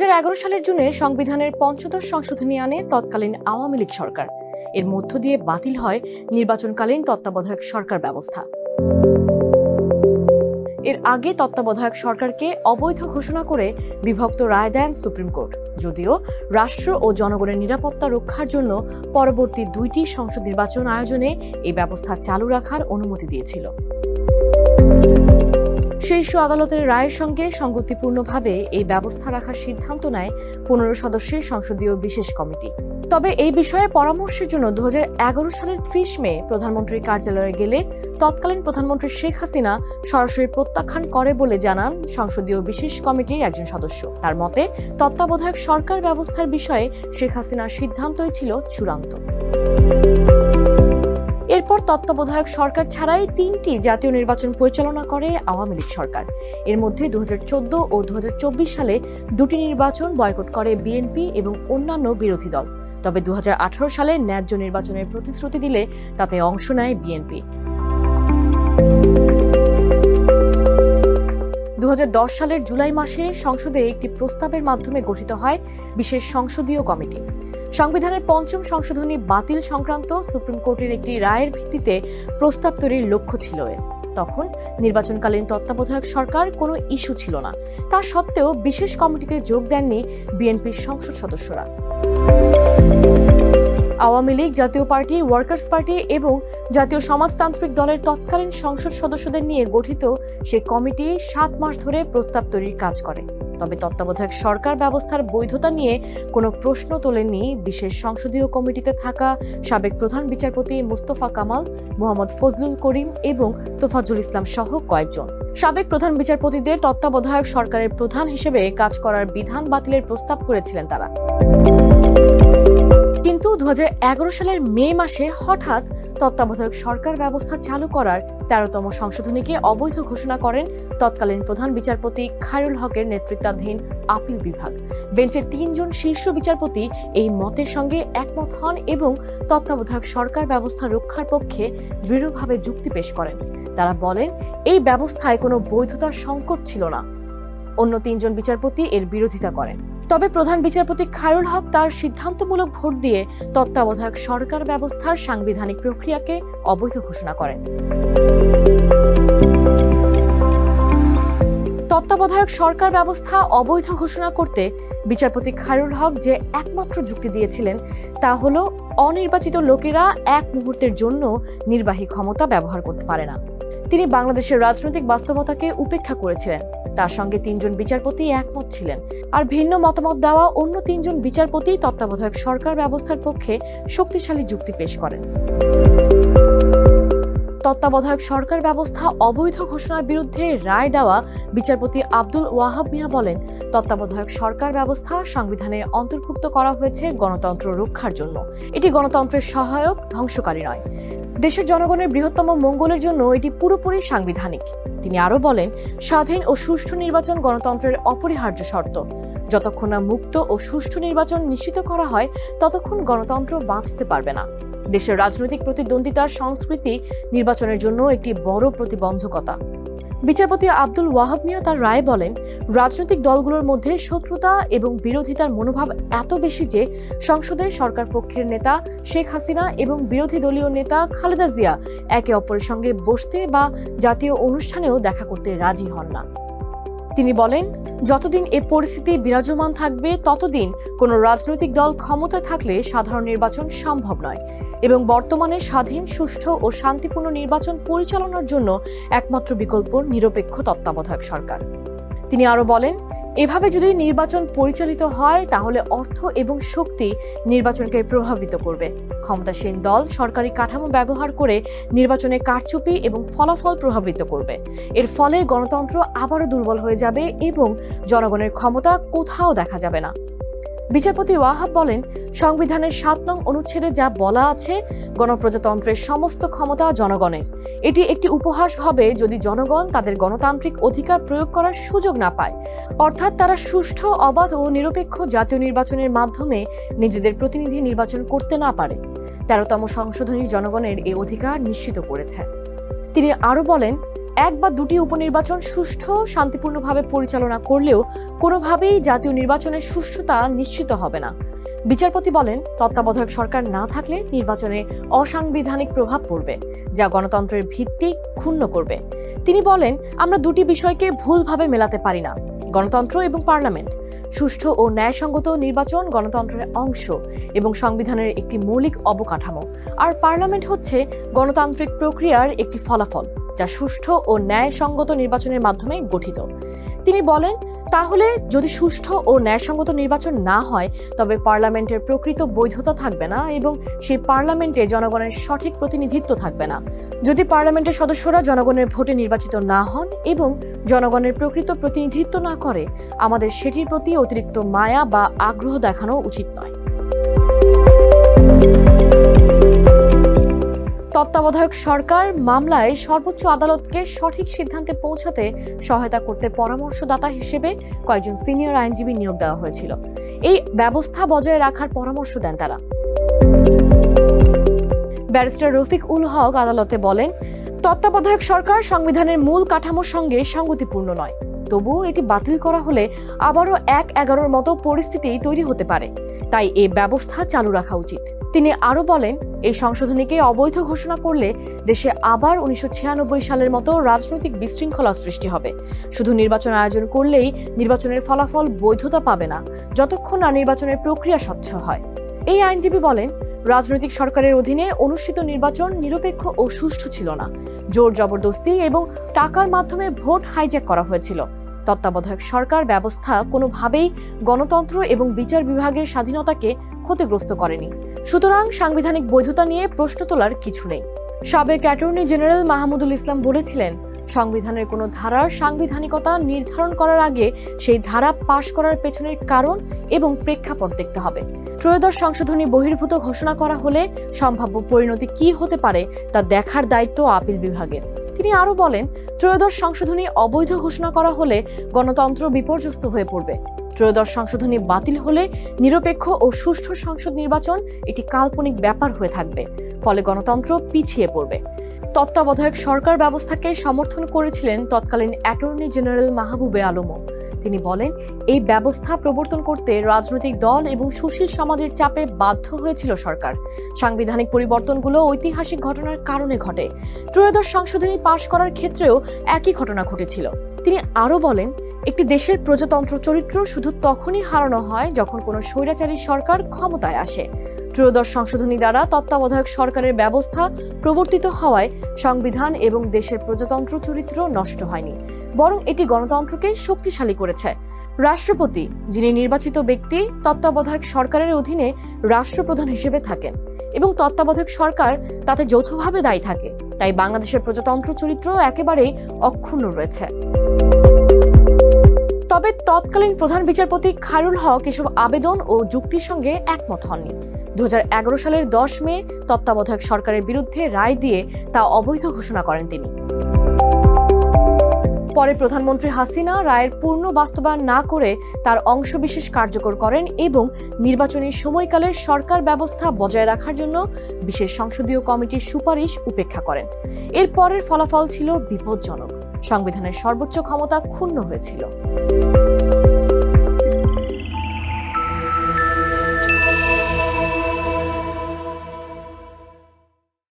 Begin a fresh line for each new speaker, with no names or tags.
সালের জুনে সংবিধানের পঞ্চদশ সংশোধনী আনে তৎকালীন আওয়ামী লীগ সরকার। এর মধ্য দিয়ে বাতিল হয় নির্বাচনকালীন তত্ত্বাবধায়ক সরকার ব্যবস্থা। এর আগে তত্ত্বাবধায়ক সরকারকে অবৈধ ঘোষণা করে বিভক্ত রায় দেন সুপ্রিম কোর্ট। যদিও রাষ্ট্র ও জনগণের নিরাপত্তা রক্ষার জন্য পরবর্তী দুইটি সংসদ নির্বাচন আয়োজনে এই ব্যবস্থা চালু রাখার অনুমতি দিয়েছিল। শীর্ষ আদালতের রায়ের সঙ্গে সঙ্গতিপূর্ণভাবে এই ব্যবস্থা রাখার সিদ্ধান্ত নেয় পনেরো সদস্যের সংসদীয় বিশেষ কমিটি। তবে এই বিষয়ে পরামর্শের জন্য দু হাজার এগারো সালের ত্রিশ মে প্রধানমন্ত্রীর কার্যালয়ে গেলে তৎকালীন প্রধানমন্ত্রী শেখ হাসিনা সরাসরি প্রত্যাখ্যান করে বলে জানান সংসদীয় বিশেষ কমিটির একজন সদস্য। তার মতে, তত্ত্বাবধায়ক সরকার ব্যবস্থার বিষয়ে শেখ হাসিনার সিদ্ধান্তই ছিল চূড়ান্ত। এরপর তত্ত্বাবধায়ক সরকার ছাড়াই তিনটি জাতীয় নির্বাচন পরিচালনা করে আওয়ামী লীগ সরকার। এর মধ্যে দুহাজার চোদ্দ ও দুহাজার চব্বিশ সালে দুটি নির্বাচন বয়কট করে বিএনপি এবং অন্যান্য বিরোধী দল। তবে দু সালে ন্যায্য নির্বাচনের প্রতিশ্রুতি দিলে তাতে অংশ নেয় বিএনপি। দু হাজার দশ সালের জুলাই মাসে সংসদে একটি প্রস্তাবের মাধ্যমে গঠিত হয় বিশেষ সংসদীয় কমিটি। সংবিধানের পঞ্চম সংশোধনী বাতিল সংক্রান্ত সুপ্রিম কোর্টের একটি রায়ের ভিত্তিতে প্রস্তাব তৈরির লক্ষ্য ছিল এর। তখন নির্বাচনকালীন তত্ত্বাবধায়ক সরকার কোনো ইস্যু ছিল না। তা সত্ত্বেও বিশেষ কমিটিতে যোগ দেননি বিএনপির সংসদ সদস্যরা। আওয়ামী লীগ, জাতীয় পার্টি ওয়ার্কার্স পার্টি এবং জাতীয় সমাজতান্ত্রিক দলের তৎকালীন সংসদ সদস্যদের নিয়ে গঠিত সে কমিটি সাত মাস ধরে প্রস্তাব তৈরির কাজ করে। তবে তত্ত্বাবধায়ক সরকার ব্যবস্থার বৈধতা নিয়ে কোনো প্রশ্ন তোলেননি বিশেষ সংসদীয় কমিটিতে থাকা সাবেক প্রধান বিচারপতি মুস্তফা কামাল, মোহাম্মদ ফজলুল করিম এবং তোফাজুল ইসলাম সহ কয়েকজন। সাবেক প্রধান বিচারপতিদের তত্ত্বাবধায়ক সরকারের প্রধান হিসেবে কাজ করার বিধান বাতিলের প্রস্তাব করেছিলেন তারা। কিন্তু দু সালের মে মাসে হঠাৎ তত্ত্বাবধায়ক সরকার ব্যবস্থা চালু করার তেরোতম সংশোধনীকে অবৈধ ঘোষণা করেন তৎকালীন প্রধান বিচারপতি খায়রুল হকের নেতৃত্বাধীন আপিল বিভাগ। বেঞ্চের তিনজন শীর্ষ বিচারপতি এই মতের সঙ্গে একমত হন এবং তত্ত্বাবধায়ক সরকার ব্যবস্থা রক্ষার পক্ষে দৃঢ়ভাবে যুক্তি পেশ করেন। তারা বলেন, এই ব্যবস্থায় কোনো বৈধতার সংকট ছিল না। অন্য তিনজন বিচারপতি এর বিরোধিতা করেন। তবে প্রধান বিচারপতি খায়রুল হক তার সিদ্ধান্তমূলক ভোট দিয়ে তত্ত্বাবধায়ক সরকার ব্যবস্থার সাংবিধানিক প্রক্রিয়াকে অবৈধ ঘোষণা করেন। তত্ত্বাবধায়ক সরকার ব্যবস্থা অবৈধ ঘোষণা করতে বিচারপতি খায়রুল হক যে একমাত্র যুক্তি দিয়েছিলেন তা হল অনির্বাচিত লোকেরা এক মুহূর্তের জন্য নির্বাহী ক্ষমতা ব্যবহার করতে পারে না। তিনি বাংলাদেশের রাজনৈতিক বাস্তবতাকে উপেক্ষা করেছিলেন। তার সঙ্গে তিনজন বিচারপতি একমত ছিলেন। আর ভিন্ন মতামত দেওয়া অন্য তিনজন বিচারপতি তত্ত্বাবধায়ক সরকার ব্যবস্থার পক্ষে শক্তিশালী যুক্তি পেশ করেন। তত্ত্বাবধায়ক সরকার ব্যবস্থা অবৈধ ঘোষণার বিরুদ্ধে রায় দেওয়া বিচারপতি আব্দুল ওয়াহাব মিয়া বলেন, তত্ত্বাবধায়ক সরকার ব্যবস্থা সংবিধানে অন্তর্ভুক্ত করা হয়েছে গণতন্ত্র রক্ষার জন্য। এটি গণতন্ত্রের সহায়ক, ধ্বংসকারী নয়। দেশের জনগণের বৃহত্তম মঙ্গলের জন্য এটি পুরোপুরি সাংবিধানিক। তিনি আরও বলেন, স্বাধীন ও সুষ্ঠু নির্বাচন গণতন্ত্রের অপরিহার্য শর্ত। যতক্ষণ না মুক্ত ও সুষ্ঠু নির্বাচন নিশ্চিত করা হয়, ততক্ষণ গণতন্ত্র বাঁচতে পারবে না। দেশের রাজনৈতিক প্রতিদ্বন্দ্বিতার সংস্কৃতি নির্বাচনের জন্য একটি বড় প্রতিবন্ধকতা। বিচারপতি আব্দুল ওয়াহাব মিয়া তার রায় বলেন, রাজনৈতিক দলগুলোর মধ্যে শত্রুতা এবং বিরোধিতার মনোভাব এত বেশি যে সংসদে সরকার পক্ষের নেতা শেখ হাসিনা এবং বিরোধী দলীয় নেতা খালেদা জিয়া একে অপরের সঙ্গে বসতে বা জাতীয় অনুষ্ঠানেও দেখা করতে রাজি হন না। তিনি বলেন, যতদিন এ পরিস্থিতি বিরাজমান থাকবে, ততদিন কোনো রাজনৈতিক দল ক্ষমতা থাকলে সাধারণ নির্বাচন সম্ভব নয় এবং বর্তমানে স্বাধীন, সুষ্ঠু ও শান্তিপূর্ণ নির্বাচন পরিচালনার জন্য একমাত্র বিকল্প নিরপেক্ষ তত্ত্বাবধায়ক সরকার। তিনি আরও বলেন এভাবে যদি নির্বাচন পরিচালিত হয়, তাহলে অর্থ এবং শক্তি নির্বাচনকে প্রভাবিত করবে। ক্ষমতাসীন দল সরকারি কাঠামো ব্যবহার করে নির্বাচনে কারচুপি এবং ফলাফল প্রভাবিত করবে। এর ফলে গণতন্ত্র আবারও দুর্বল হয়ে যাবে এবং জনগণের ক্ষমতা কোথাও দেখা যাবে না। বিচারপতি ওয়াহাব বলেন, সংবিধানের সাত নং অনুচ্ছেদে যা বলা আছে, গণপ্রজাতন্ত্রের সমস্ত ক্ষমতা জনগণের। এটি একটি উপহাস হবে যদি জনগণ তাদের গণতান্ত্রিক অধিকার প্রয়োগ করার সুযোগ না পায়। অর্থাৎ তারা সুষ্ঠু, অবাধ ও নিরপেক্ষ জাতীয় নির্বাচনের মাধ্যমে নিজেদের প্রতিনিধি নির্বাচন করতে না পারে। তেরোতম সংশোধনী জনগণের এই অধিকার নিশ্চিত করেছে। তিনি আরও বলেন এক বা দুটি উপনির্বাচন সুষ্ঠু, শান্তিপূর্ণভাবে পরিচালনা করলেও কোনোভাবেই জাতীয় নির্বাচনের সুষ্ঠুতা নিশ্চিত হবে না। বিচারপতি বলেন, তত্ত্বাবধায়ক সরকার না থাকলে নির্বাচনে অসাংবিধানিক প্রভাব পড়বে, যা গণতন্ত্রের ভিত্তি ক্ষুণ্ণ করবে। তিনি বলেন, আমরা দুটি বিষয়কে ভুলভাবে মেলাতে পারি না, গণতন্ত্র এবং পার্লামেন্ট। সুষ্ঠু ও ন্যায়সঙ্গত নির্বাচন গণতন্ত্রের অংশ এবং সংবিধানের একটি মৌলিক অবকাঠামো। আর পার্লামেন্ট হচ্ছে গণতান্ত্রিক প্রক্রিয়ার একটি ফলাফল। যা সুষ্ঠু ও ন্যায়সঙ্গত নির্বাচনের মাধ্যমে গঠিত। তিনি বলেন, তাহলে যদি সুষ্ঠু ও ন্যায়সঙ্গত নির্বাচন না হয়, তবে পার্লামেন্টের প্রকৃত বৈধতা থাকবে না এবং সেই পার্লামেন্টে জনগণের সঠিক প্রতিনিধিত্ব থাকবে না। যদি পার্লামেন্টের সদস্যরা জনগণের ভোটে নির্বাচিত না হন এবং জনগণের প্রকৃত প্রতিনিধিত্ব না করে, আমাদের সেটির প্রতি অতিরিক্ত মায়া বা আগ্রহ দেখানো উচিত নয়। তত্ত্বাবধায়ক সরকার মামলায় সর্বোচ্চ আদালতকে সঠিক সিদ্ধান্তে পৌঁছাতে সহায়তা করতে পরামর্শদাতা হিসেবে কয়েকজন সিনিয়র আইনজীবী নিয়োগ দেওয়া হয়েছিল। এই ব্যবস্থা বজায় রাখার পরামর্শ দেন তারা। ব্যারিস্টার রফিক উল হক আদালতে বলেন, তত্ত্বাবধায়ক সরকার সংবিধানের মূল কাঠামোর সঙ্গে সংগতিপূর্ণ নয়। তবুও এটি বাতিল করা হলে আবারও এক এগারোর মতো পরিস্থিতি তৈরি হতে পারে। তাই এ ব্যবস্থা চালু রাখা উচিত। তিনি আরও বলেন এই সংশোধনীকে অবৈধ ঘোষণা করলে দেশে আবার উনিশশো সালের মতো রাজনৈতিক বিশৃঙ্খলা সৃষ্টি হবে। শুধু নির্বাচন আয়োজন করলেই নির্বাচনের ফলাফল বৈধতা পাবে না, যতক্ষণ না নির্বাচনের প্রক্রিয়া স্বচ্ছ হয়। এই আইনজীবী বলেন, রাজনৈতিক সরকারের অধীনে অনুষ্ঠিত নির্বাচন নিরপেক্ষ ও সুষ্ঠু ছিল না। জোর জবরদস্তি এবং টাকার মাধ্যমে ভোট হাইজ্যাক করা হয়েছিল। তত্ত্বাবধায়ক সরকার ব্যবস্থা কোনোভাবেই গণতন্ত্র এবং বিচার বিভাগের স্বাধীনতাকে ক্ষতিগ্রস্ত করেনি। সুতরাং সাংবিধানিক বৈধতা নিয়ে প্রশ্ন তোলার কিছু নেই। সাবেক অ্যাটর্নি জেনারেল মাহমুদুল ইসলাম বলেছিলেন, সংবিধানের কোনো ধারার সাংবিধানিকতা নির্ধারণ করার আগে সেই ধারা পাশ করার পেছনের কারণ এবং প্রেক্ষাপট দেখতে হবে। ত্রয়োদশ সংশোধনী বহির্ভূত ঘোষণা করা হলে সম্ভাব্য পরিণতি কি হতে পারে তা দেখার দায়িত্ব আপিল বিভাগের। তিনি আরও বলেন, ত্রয়োদশ সংশোধনী অবৈধ ঘোষণা করা হলে গণতন্ত্র বিপর্যস্ত হয়ে পড়বে। ত্রয়োদশ সংশোধনী বাতিল হলে নিরপেক্ষ ও সুষ্ঠু সংসদ নির্বাচন একটি কাল্পনিক ব্যাপার হয়ে থাকবে, ফলে গণতন্ত্র পিছিয়ে পড়বে। তত্ত্বাবধায়ক সরকার ব্যবস্থাকে সমর্থন করেছিলেন তৎকালীন অ্যাটর্নি জেনারেল মাহবুবে আলমও। তিনি বলেন, এই ব্যবস্থা প্রবর্তন করতে রাজনৈতিক দল এবং সুশীল সমাজের চাপে বাধ্য হয়েছিল সরকার। সাংবিধানিক পরিবর্তনগুলো ঐতিহাসিক ঘটনার কারণে ঘটে। ত্রয়োদশ সংশোধনী পাশ করার ক্ষেত্রেও একই ঘটনা ঘটেছিল। তিনি আরও বলেন একটি দেশের প্রজাতন্ত্র চরিত্র শুধু তখনই হারানো হয় যখন কোনো স্বৈরাচারী সরকার ক্ষমতায় আসে। ত্রয়োদশ সংশোধনী দ্বারা তত্ত্বাবধায়ক সরকারের ব্যবস্থা প্রবর্তিত হওয়ায় সংবিধান এবং দেশের প্রজাতন্ত্র চরিত্র নষ্ট হয়নি, বরং এটি গণতন্ত্রকে শক্তিশালী করেছে। রাষ্ট্রপতি, যিনি নির্বাচিত ব্যক্তি, তত্ত্বাবধায়ক সরকারের অধীনে রাষ্ট্রপ্রধান হিসেবে থাকেন এবং তত্ত্বাবধায়ক সরকার তাতে যৌথভাবে দায়ী থাকে, তাই বাংলাদেশের প্রজাতন্ত্র চরিত্র একেবারেই অক্ষুণ্ণ রয়েছে। তবে তৎকালীন প্রধান বিচারপতি খায়রুল হক এসব আবেদন ও যুক্তির সঙ্গে একমত হননি। দু হাজার এগারো সালের দশ মে তত্ত্বাবধায়ক সরকারের বিরুদ্ধে রায় দিয়ে তা অবৈধ ঘোষণা করেন তিনি। পরে প্রধানমন্ত্রী হাসিনা রায়ের পূর্ণ বাস্তবায়ন না করে তার অংশবিশেষ কার্যকর করেন এবং নির্বাচনী সময়কালের সরকার ব্যবস্থা বজায় রাখার জন্য বিশেষ সংসদীয় কমিটির সুপারিশ উপেক্ষা করেন। এর পরের ফলাফল ছিল বিপজ্জনক। সংবিধানের সর্বোচ্চ ক্ষমতা ক্ষুণ্ণ হয়েছিল।